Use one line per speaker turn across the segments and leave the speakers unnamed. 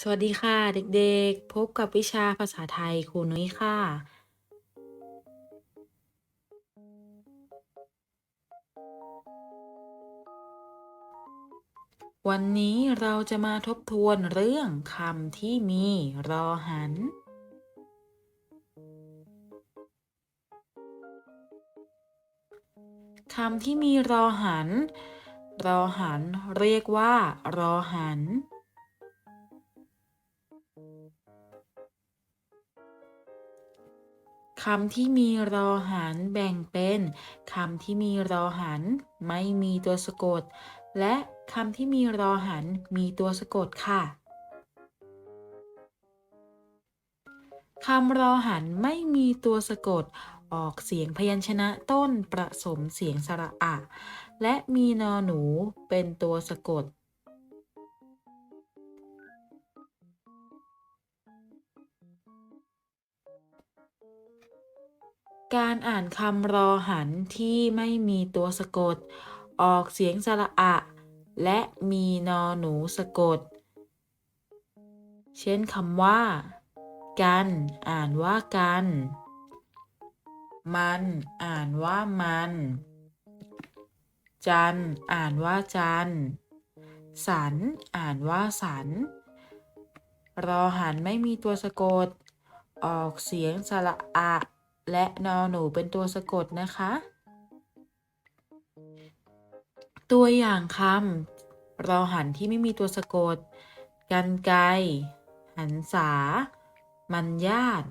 สวัสดีค่ะเด็กๆ พบกับวิชาภาษาไทยครูนุ้ยค่ะ วันนี้เราจะมาทบทวนเรื่องคำที่มีรอหัน คำที่มีรอหัน รอหันเรียกว่ารอหัน คำที่มีรอหันแบ่งเป็นคำที่มีรอหัน ไม่มีตัวสะกด และคำที่มีรอหันมีตัวสะกดค่ะคำรอหันไม่มีตัวสะกด ออกเสียงพยัญชนะต้นประสมเสียงสระอะ และมีนอหนูเป็นตัวสะกด การอ่านคำรอหันที่ไม่มีตัวสะกด ออกเสียงสระอะ และมีนอหนูสะกด เช่นคำว่า กัน อ่านว่ากัน มัน อ่านว่ามัน จัน อ่านว่าจัน สัน อ่านว่าสัน รอหันไม่มีตัวสะกด ออกเสียงสระอะ และนอหนูเป็นตัวสะกดนะคะ ตัวอย่างคำรอหันที่ไม่มีตัวสะกด กันไกหันษา มันญาติ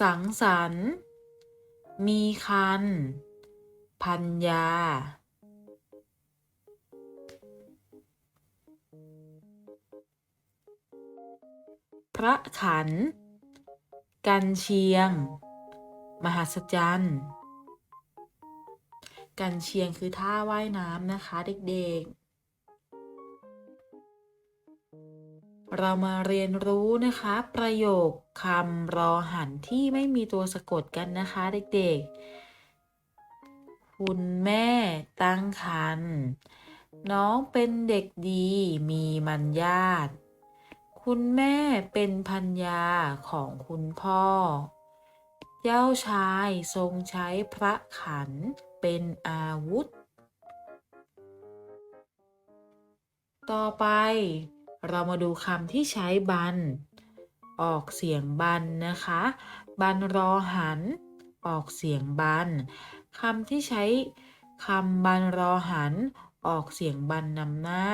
สังสรรค์ มีคัน พัญญา พระขัน กันเชียง มหัศจรรย์กันเชียงคือท่าว่ายน้ำนะคะเด็กๆ เรามาเรียนรู้นะคะ ประโยคคำรอหันที่ไม่มีตัวสะกดกันนะคะเด็กๆ คุณแม่ตั้งครรภ์น้องเป็นเด็กดีมีมัญญาติ คุณแม่เป็นพัญญาของคุณพ่อ เจ้าชายทรงใช้พระขันเป็นอาวุธ ต่อไปเรามาดูคำที่ใช้บัน ออกเสียงบันนะคะ บันรอหัน ออกเสียงบันคำที่ใช้คำบันรอหัน ออกเสียงบันนำหน้า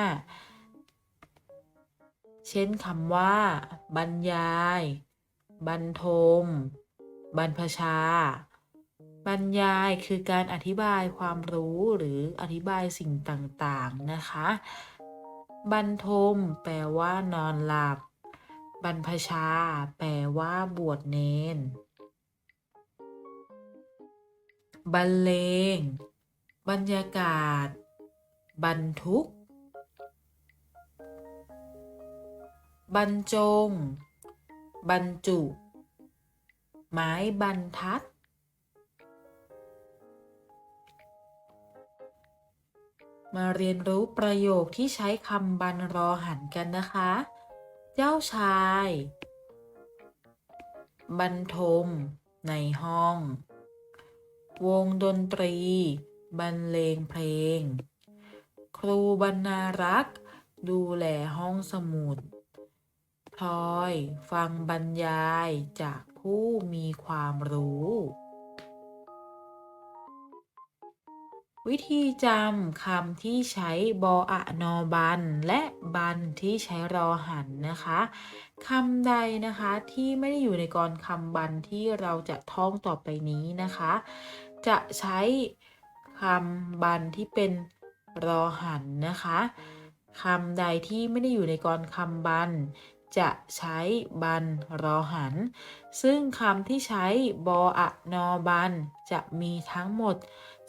เช่นคำว่า บรรยาย บรรทม บรรพชา บรรยายคือการอธิบายความรู้หรืออธิบายสิ่งต่างๆนะคะ บรรทม แปลว่านอนหลับ บรรพชา แปลว่าบวชเนนบรรเลง บรรยากาศ บรรทุก บรรจง บรรจุ ไม้บรรทัด มาเรียนรู้ประโยคที่ใช้คำบรรรอหันกันนะคะ เจ้าชาย บรรทม ในห้อง วงดนตรี บรรเลงเพลง ครูบรรณารักษ์ ดูแลห้องสมุด พลอยฟังบรรยายจากผู้มีความรู้ วิธีจำคำที่ใช้บออะนอบัน และบันที่ใช้รอหันนะคะคำใดนะคะที่ไม่ได้อยู่ในกรคำบันที่เราจะท่องต่อไปนี้นะคะ จะใช้คำบันที่เป็นรอหันนะคะคำใดที่ไม่ได้อยู่ในกรคำบัน จะใช้บันรอหัน ซึ่งคำที่ใช้บออะนอบัน จะมีทั้งหมด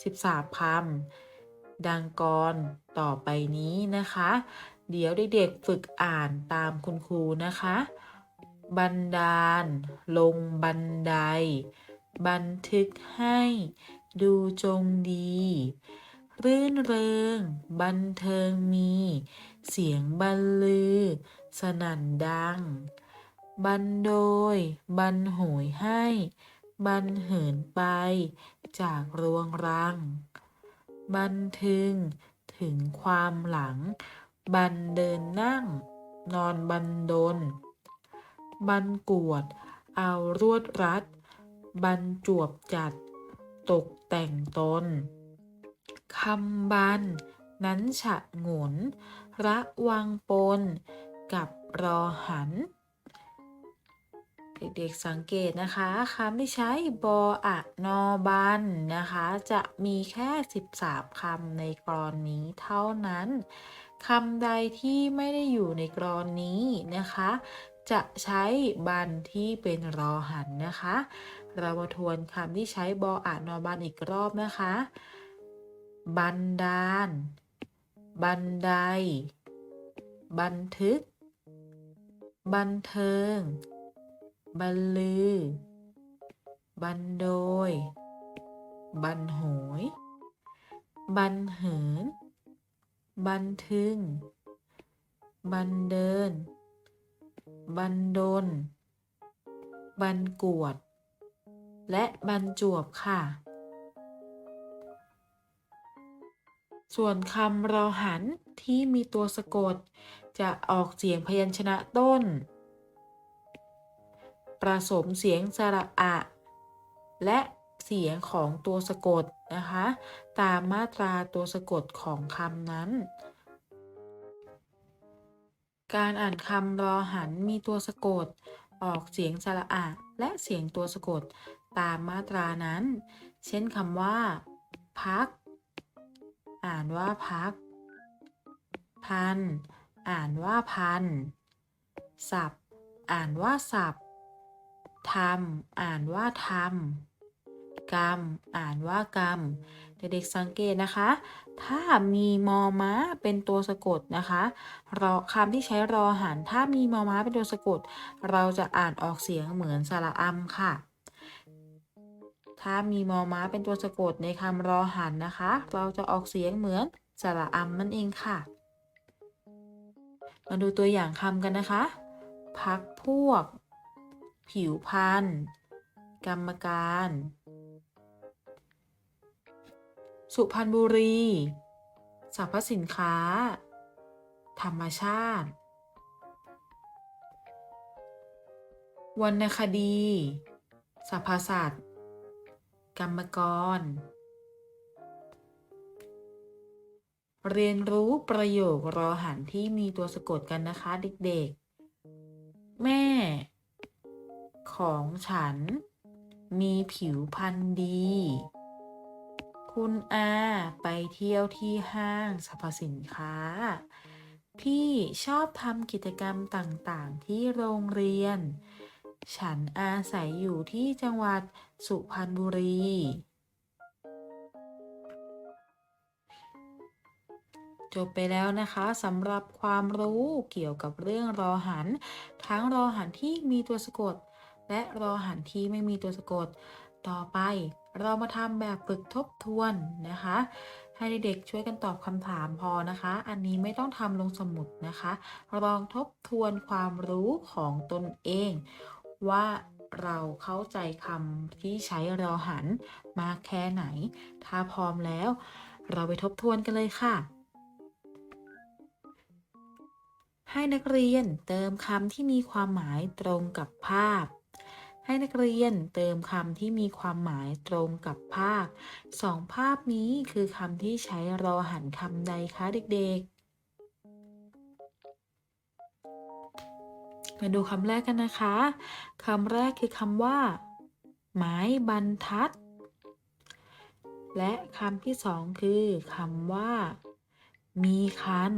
13 คำ ดังกรต่อไปนี้นะคะ เดี๋ยวเด็กๆฝึกอ่านตามคุณครูนะคะ บันดาล ลงบันได บันทึกให้ ดูจงดี รื่นเริง บันเทิงมี เสียงบรรลือ สนั่นดัง บันโดย บันโหยให้ บันเหินไป จากรวงรัง บันทึง ถึงความหลัง บันเดินนั่ง นอนบันดลบันกวด เอารวดรัด บันจวบจัด ตกแต่งตนคำบัน นั้นฉะหงนระวังปน กับรอหัน เด็กๆสังเกตนะคะคำที่ใช้บออะนอบันนะคะ จะมีแค่ 13 คำในกรอนนี้เท่านั้นคำใดที่ไม่ได้อยู่ในกรอนนี้นะคะ จะใช้บันที่เป็นรอหันนะคะ เรามาทวนคำที่ใช้บออะนอบันอีกรอบนะคะ บันดาล บันได บันทึก บันเทิงบันลือ บันโดย บันโหย บันเหิน บันทึง บันเดิน บันดลบันกวด และบันจวบค่ะ ส่วนคำรอหันที่มีตัวสะกด จะออกเสียงพยัญชนะต้น ประสมเสียงสระอะ และเสียงของตัวสะกดนะคะ ตามมาตราตัวสะกดของคำนั้น การอ่านคำรอหันมีตัวสะกด ออกเสียงสระอะ และเสียงตัวสะกดตามมาตรานั้น เช่นคำว่า พัก อ่านว่าพัก พัน อ่านว่าพันสับอ่านว่าสับทำอ่านว่าทำกรรม อ่านว่ากรรม เด็กๆสังเกตนะคะ ถ้ามีมอม้าเป็นตัวสะกดนะคะรอคำที่ใช้รอหันถ้ามีมอม้าเป็นตัวสะกด เราจะอ่านออกเสียงเหมือนสระอัมค่ะ ถ้ามีมอม้าเป็นตัวสะกดในคำรอหันนะคะ เราจะออกเสียงเหมือนสระอัมนั่นเองค่ะ มาดูตัวอย่างคำกันนะคะ พักพวก ผิวพันธ์กรรมการ สุพรรณบุรีสรรพสินค้า ธรรมชาติ วรรณคดีสรรพสัตว์กรรมกร เรียนรู้ประโยครอหันที่มีตัวสะกดกันนะคะ เด็กๆ แม่ ของฉัน มีผิวพรรณดี คุณอาไปเที่ยวที่ห้างสรรพสินค้า พี่ชอบทำกิจกรรมต่างๆ ที่โรงเรียน ฉันอาศัยอยู่ที่จังหวัดสุพรรณบุรี จบไปแล้วนะคะสำหรับความรู้เกี่ยวกับเรื่องรอหัน ทั้งรอหันที่มีตัวสะกด และรอหันที่ไม่มีตัวสะกด ต่อไปเรามาทำแบบฝึกทบทวนนะคะ ให้เด็กๆช่วยกันตอบคำถามพอนะคะ อันนี้ไม่ต้องทำลงสมุดนะคะลองทบทวนความรู้ของตนเอง ว่าเราเข้าใจคำที่ใช้รอหันมากแค่ไหน ถ้าพร้อมแล้ว เราไปทบทวนกันเลยค่ะ ให้นักเรียนเติมคำที่มีความหมายตรงกับภาพ ให้นักเรียนเติมคำที่มีความหมายตรงกับภาพสองภาพนี้คือคำที่ใช้รอหันคำใดคะเด็กๆ มาดูคำแรกกันนะคะคำแรกคือคำว่า ไม้บรรทัด และคำที่สองคือคำว่า มีคัน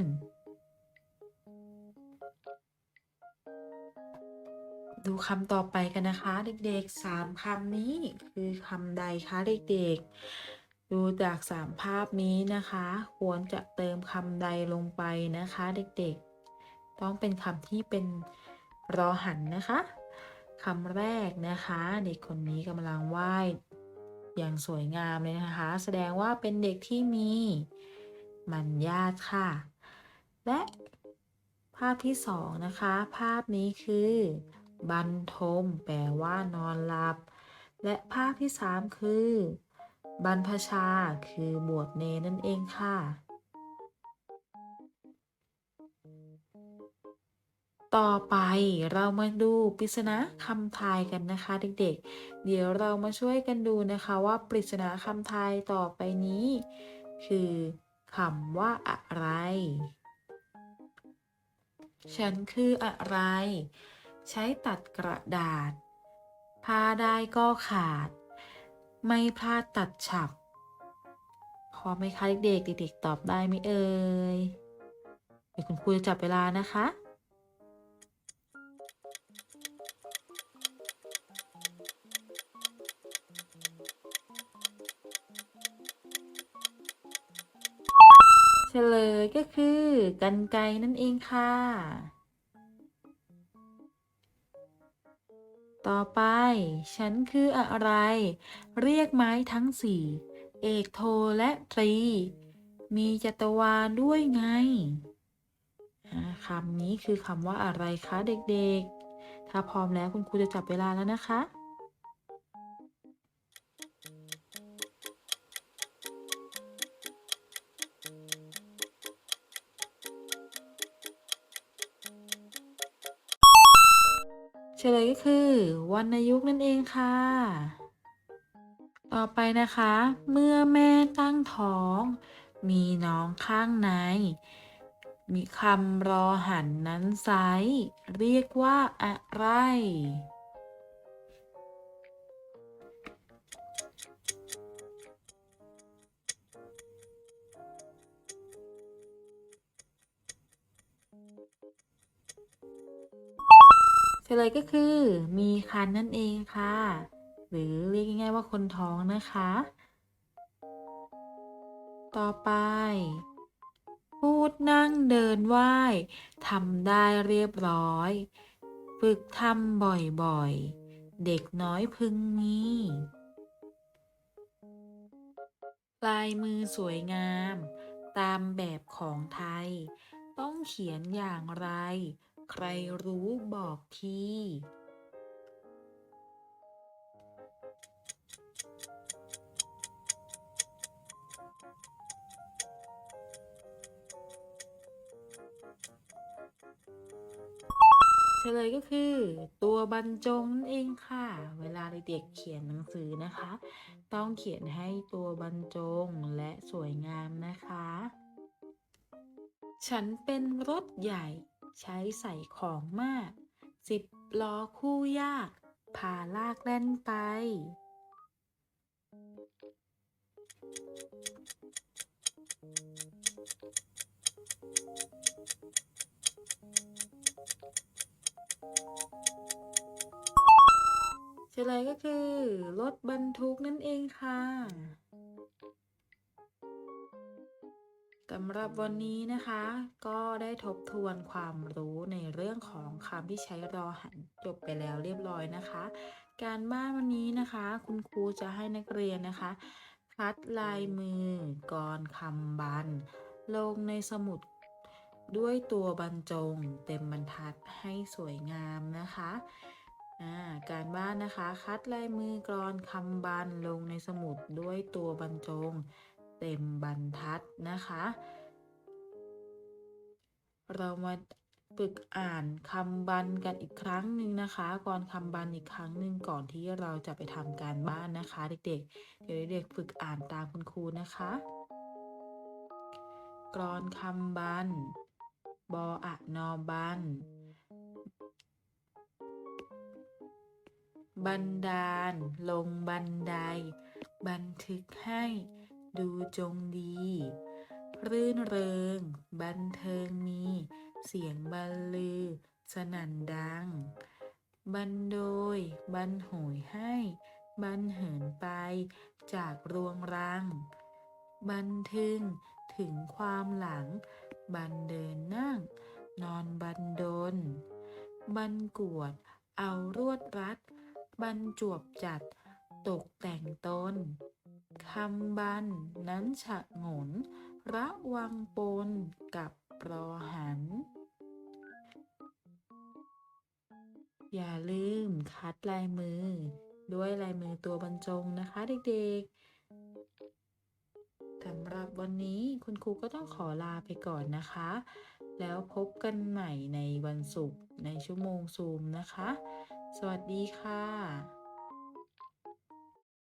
ดูคำต่อไปกันนะคะ เด็กๆสามคำนี้คือคำใดคะเด็กๆ ดูจากสามภาพนี้นะคะ ควรจะเติมคำใดลงไปนะคะ เด็กๆ ต้องเป็นคำที่เป็นรอหันนะคะคำแรกนะคะ เด็กคนนี้กำลังว่ายอย่างสวยงามเลยนะคะ แสดงว่าเป็นเด็กที่มีมัญญาตค่ะ และภาพที่สองนะคะ ภาพนี้คือ บรรทม แปลว่านอนหลับ และภาพที่สามคือ บรรพชา คือบวชเนนั่นเองค่ะ ต่อไปเรามาดูปริศนาคำทายกันนะคะเด็กๆ เดี๋ยวเรามาช่วยกันดูนะคะว่าปริศนาคำทายต่อไปนี้ คือคำว่าอะไร ฉันคืออะไร ใช้ตัดกระดาษพาได้ก็ขาด ไม่พลาดตัดฉับ พอไหมคะเด็กๆเด็กๆตอบได้ไหมเอ่ยเดี๋ยวคุณครูจะจับเวลานะคะเฉลยก็คือกันไกนั่นเองค่ะ ต่อไป ฉันคืออะไร เรียกไม้ทั้งสี่ เอกโทและตรี มีจัตวาลด้วยไงคำนี้คือคำว่าอะไรคะเด็กๆ ถ้าพร้อมแล้วคุณครูจะจับเวลาแล้วนะคะ เฉลยก็คือวรรณยุกต์นั่นเองค่ะ ต่อไปนะคะ เมื่อแม่ตั้งท้อง มีน้องข้างใน มีคำรอหันนั้นไซส์เรียกว่าอะไร เฉลยก็คือมีคันนั่นเองค่ะ หรือเรียกง่ายๆว่าคนท้องนะคะ ต่อไป พูดนั่งเดินไหว้ทำได้เรียบร้อย ฝึกทำบ่อยๆ เด็กน้อยพึงมีลายมือสวยงาม ตามแบบของไทย ต้องเขียนอย่างไร ใครรู้บอกทีเฉลยก็คือตัวบรรจงนั่นเองค่ะ เวลาเด็กๆเขียนหนังสือนะคะ ต้องเขียนให้ตัวบรรจงและสวยงามนะคะ ฉันเป็นรถใหญ่ ใช้ใส่ของมาก สิบล้อคู่ยาก พาลากแล่นไป เฉลยก็คือ รถบรรทุกนั่นเองค่ะ สำหรับวันนี้นะคะ ก็ได้ทบทวนความรู้ในเรื่องของคำที่ใช้รอหันจบไปแล้วเรียบร้อยนะคะ การบ้านวันนี้นะคะ คุณครูจะให้นักเรียนนะคะ คัดลายมือกรคำบรรณลงในสมุดด้วยตัวบรรจงเต็มบรรทัดให้สวยงามนะคะการบ้านนะคะ คัดลายมือกรอนคำบรรณลงในสมุดด้วยตัวบรรจง เต็มบรรทัดนะคะ เรามาฝึกอ่านคำบรรกันอีกครั้งหนึ่งนะคะ ก่อนคำบรรอีกครั้งหนึ่งก่อนที่เราจะไปทำการบ้านนะคะ เด็กๆ เดี๋ยวเด็กๆฝึกอ่านตามคุณครูนะคะ กรอนคำบรรบออะนอบัน บันดาล ลงบันได บันทึกให้ ดูจงดี รื่นเริง บันเทิงมี เสียงบรรลือ สนั่นดัง บันโดย บันโหยให้ บันเหินไป จากรวงรัง บันทึง ถึงความหลัง บันเดินนั่ง นอนบันดลบันกวด เอารวดรัดบรรจวบจัด ตกแต่งตน คำบัน นั้นฉะโงน ระวังปนกับปรอหัน อย่าลืมคัดลายมือ ด้วยลายมือตัวบรรจงนะคะเด็กๆสำหรับวันนี้คุณครูก็ต้องขอลาไปก่อนนะคะ แล้วพบกันใหม่ในวันศุกร์ในชั่วโมงซูมนะคะ สวัสดีค่ะ